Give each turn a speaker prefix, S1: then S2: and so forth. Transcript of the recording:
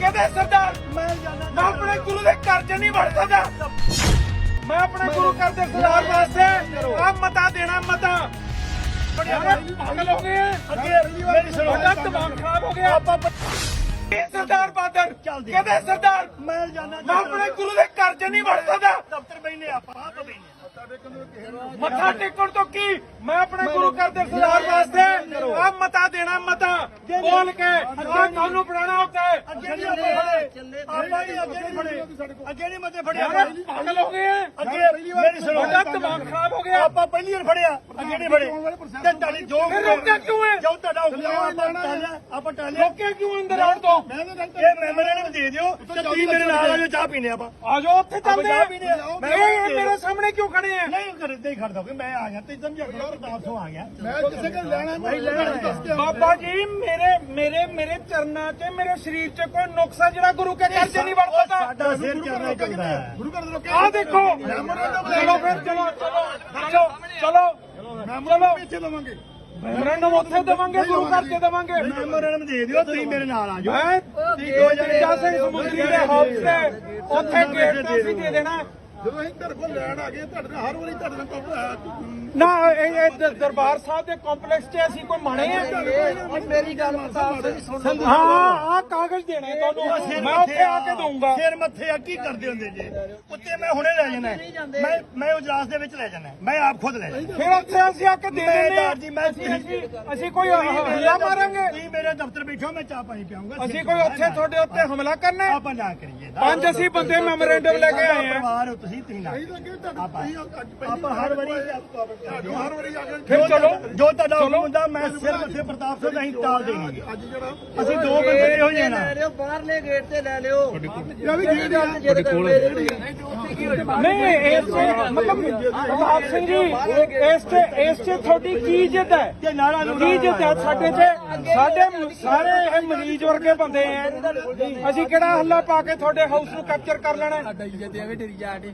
S1: ਕਹਿੰਦੇ ਸਰਦਾਰ
S2: ਮੈਂ ਜਾਣਾ
S1: ਮੈਂ ਆਪਣੇ ਗੁਰੂ ਦੇ ਘਰ 'ਚ ਨਹੀਂ ਵੜ ਸਕਦਾ। ਮੈਂ ਆਪਣੇ ਗੁਰੂ ਘਰ ਦੇ ਸਰਦਾਰ ਵਾਸਤੇ ਆ ਮਤਾ ਦੇਣਾ ਮਤਾ। ਬੜਿਆ ਪਾਗਲ ਹੋ ਗਏ ਆ।
S2: ਅੱਗੇ ਮੇਰੀ ਸੁਣੋ
S1: ਤੁਹਾਡਾ ਦਿਮਾਗ ਖਰਾਬ ਹੋ ਗਿਆ।
S2: ਆਪਾਂ
S1: ਇਹ ਸਰਦਾਰ ਬਾਦਰ ਕਹਿੰਦੇ ਸਰਦਾਰ
S2: ਮੈਂ ਜਾਣਾ
S1: ਮੈਂ ਆਪਣੇ ਗੁਰੂ ਦੇ ਘਰ 'ਚ ਨਹੀਂ ਵੜ ਸਕਦਾ।
S2: ਦਫ਼ਤਰ ਬੈਨੇ ਆਪਾਂ ਆਪ ਬੈਨੇ
S1: ਮੱਥਾ ਟੇਕਣ ਤੋਂ ਕੀ? ਮੈਂ ਆਪਣੇ ਗੁਰੂ ਘਰ ਦੇ ਸਰਦਾਰ ਵਾਸਤੇ ਆ ਮਤਾ ਦੇਣਾ ਮਤਾ। ਬੋਲ ਕੇ ਆ ਤੁਹਾਨੂੰ ਬਣਾਉਣਾ ਹੁੰਦਾ ਹੈ
S2: ਅੱਗੇ ਨਹੀਂ ਫੜੇ ਆਪਾਂ ਅੱਗੇ ਨਹੀਂ ਫੜੇ। ਅੱਗੇ ਨਹੀਂ ਮਤੇ
S1: ਪਾਗਲ ਹੋ ਗਏ।
S2: ਅੱਗੇ ਮੇਰੀ ਸੁਣੋ।
S1: ਤੁਹਾਡਾ ਦਿਮਾਗ
S2: ਆਪਾਂ ਪਹਿਲੀ ਵਾਰ ਫੜਿਆ ਅੱਗੇ ਨਹੀਂ ਫੜੇ। ਤੇ ਤੁਹਾਡੀ ਜੋ
S1: ਕਿਉਂ ਹੈ?
S2: ਜੋ ਤੁਹਾਡਾ ਹੁਕਮ ਆਪਾਂ ਟਾਲਿਆ ਆਪਾਂ ਟਾਲਿਆ।
S1: ਰੋਕਿਆ ਕਿਉਂ ਅੰਦਰ ਆਉਣ ਤੋਂ?
S2: ਇਹ ਮੈਮੋਰੈਂਡਮ ਨੂੰ ਦੇ ਦਿਓ ਤੇ ਤੁਸੀਂ ਮੇਰੇ ਨਾਲ ਆ ਜਾਓ ਚਾਹ ਪੀਣੇ ਆਪਾਂ।
S1: ਆ ਜਾਓ ਉੱਥੇ ਚੱਲਦੇ ਆ।
S2: ਆ।
S1: ਮੈਂ ਮੇਰੇ ਸਾਹਮਣੇ ਕਿਉਂ ਖੜੇ ਆ?
S2: ਨਹੀਂ ਕਰ ਇੱਦਾਂ ਹੀ ਖੜਦਾ ਕਿ ਮੈਂ ਆ ਗਿਆ ਤੇ ਸਮਝਿਆ ਕਰੋ ਤੋਂ ਆ ਗਿਆ।
S3: ਮੈਂ ਕਿਸੇ ਕੋਲ ਲੈਣਾ
S2: ਨਹੀਂ ਲੈਣਾ
S1: ਬਾਬਾ ਜੀ ਮੇਰੇ ਮੇਰੇ ਮੇਰੇ ਚਰਨਾਂ 'ਚ ਮੇਰੇ ਸਰੀਰ 'ਚ ਕੋਈ ਨੁਕਸ ਹੈ ਜਿਹੜਾ ਗੁਰੂ ਕੇ ਘਰ 'ਚ ਨਹੀਂ ਸਕਦਾ।
S2: ਸਾਡਾ ਸਿਰ ਚੱਲਣਾ ਚਾਹੀਦਾ ਹੈ
S3: ਗੁਰੂ ਘਰ ਦੇ ਲੋਕ
S1: ਆ? ਦੇਖੋ। ਚਲੋ ਫਿਰ ਚਲੋ। ਚਲੋ। ਚਲੋ ਚਲੋ।
S3: ਪਿੱਛੇ ਲਵਾਂਗੇ
S1: ਮੈਮੋਰੰਡਮ ਉੱਥੇ ਦੇਵਾਂਗੇ ਗੁਰੂ ਘਰ 'ਚ ਦੇਵਾਂਗੇ।
S2: ਮੈਮੋਰੈਂਡਮ ਦੇ ਦਿਓ ਤੁਸੀਂ ਮੇਰੇ ਨਾਲ ਆ ਜਾਓ।
S1: ਹੈ? ਤੀਜਾ ਸਿੰਘ ਸਮੁੰਦਰੀ ਦੇ ਹਾਊਸ ਤੇ ਉੱਥੇ ਗੇਟ ਤੇ ਅਸੀਂ ਦੇ ਦੇਣਾ।
S3: ਜਦੋਂ ਅਸੀਂ ਤੁਹਾਡੇ ਕੋਲ ਲੈਣ ਆ ਗਏ ਤੁਹਾਡੇ ਨਾਲ ਹਰ ਵਾਰੀ ਤੁਹਾਡੇ ਨਾਲ ਕੰਮ
S1: ਨਾ ਇਹ ਇਹ ਦ- ਦਰਬਾਰ ਸਾਹਿਬ ਦੇ ਕੰਪਲੈਕਸ 'ਚ ਅਸੀਂ ਕੋਈ ਮਾਣੇ ਆ।
S3: ਮੇਰੀ ਗੱਲ ਪ੍ਰਤਾਪ ਸਿੰਘ ਸੁਣ
S1: ਹਾਂ ਆਹ ਕਾਗਜ਼ ਦੇਣੇ ਤੁਹਾਨੂੰ। ਮੈਂ ਉੱਥੇ ਆ ਕੇ ਦਊਂਗਾ।
S2: ਸਿਰ ਮੱਥੇ ਆ ਕੀ ਕਰਦੇ ਹੁੰਦੇ ਜੇ? ਉੱਤੇ ਮੈਂ ਹੁਣੇ ਲੈ ਜਾਣਾ। ਹੈ। ਮੈਂ ਮੈਂ ਉਜਲਾਸ ਦੇ ਵਿੱਚ ਲੈ ਜਾਣਾ। ਹੈ। ਮੈਂ ਆਪ ਖੁਦ ਲੈ ਜਾਣਾ।
S1: ਫਿਰ ਉੱਥੇ ਅਸੀਂ ਆ ਕੇ ਦੇ
S2: ਜੀ, ਮੈਂ-
S1: ਅਸੀਂ ਅਸੀਂ- ਅਸੀਂ ਕੋਈ ਹਮਲਾ ਮਾਰਾਂਗੇ।
S2: ਤੁਸੀਂ ਮੇਰੇ ਦਫ਼ਤਰ ਬੈਠੋ ਮੈਂ ਚਾਹ ਪਾਣੀ ਪਿਆਉਂਗਾ।
S1: ਅਸੀਂ ਕੋਈ ਉੱਥੇ ਤੁਹਾਡੇ ਉੱਤੇ ਹਮਲਾ ਕਰਨਾ ਹੈ?
S2: ਆਪਾਂ ਨਾ ਕਰੀਏ।
S1: ਪੰਜ ਅਸੀਂ ਬੰਦੇ ਮੈਮੋਰੈਂਡਮ ਲੈ ਕੇ ਆਏ ਆ।
S2: ਪਰਿਵਾਰ ਹੋ ਤੁਸੀਂ ਤੁਸੀਂ ਨਾ ਆਪਾਂ ਹਰ ਵਾਰੀ
S3: ਹਰ ਵਾਰੀ ਆ ਕੇ
S1: ਫਿਰ ਚਲੋ।
S2: ਜੋ ਤੁਹਾਡਾ ਹੁਕਮ ਹੁੰਦਾ ਮੈਂ ਸਿਰ ਮੱਥੇ ਪ੍ਰਤਾਪ ਸਿੰਘ ਨਹੀਂ ਟਾਲ ਦੇਣੀ
S3: ਅੱਜ ਜਿਹੜਾ
S2: ਅਸੀਂ ਦੋ ਬੰਦੇ ਹੋ ਜਾਣਾ
S4: ਲੈ ਲਿਓ ਬਾਹਰਲੇ ਗੇਟ ਤੇ ਲੈ ਲਿਓ।
S3: ਵੀ ਗੇਟ ਆ
S4: ਜਿਹੜੇ ਕੋਲ
S1: ਨਹੀਂ ਇਸ 'ਚ ਮਤਲਬ ਪ੍ਰਤਾਪ ਸਿੰਘ ਜੀ ਇਸ ਤੇ ਇਸ ਤੇ ਤੁਹਾਡੀ ਕੀ ਇੱਜ਼ਤ ਹੈ?
S2: ਤੇ ਨਾਰਾ
S1: ਕੀ ਇੱਜ਼ਤ ਹੈ ਸਾਡੇ ਤੇ? ਸਾਡੇ ਸਾਰੇ ਇਹ ਮਰੀਜ਼ ਵਰਗੇ ਬੰਦੇ ਆ ਅਸੀਂ ਕਿਹੜਾ ਹੱਲਾ ਪਾ ਕੇ ਤੁਹਾਡੇ ਹਾਊਸ ਨੂੰ ਕੈਪਚਰ ਕਰ ਲੈਣਾ ਹੈ?
S4: ਇੱਜ਼ਤ ਐਵੇਂ ਡਰੀ ਜਾ ਕੇ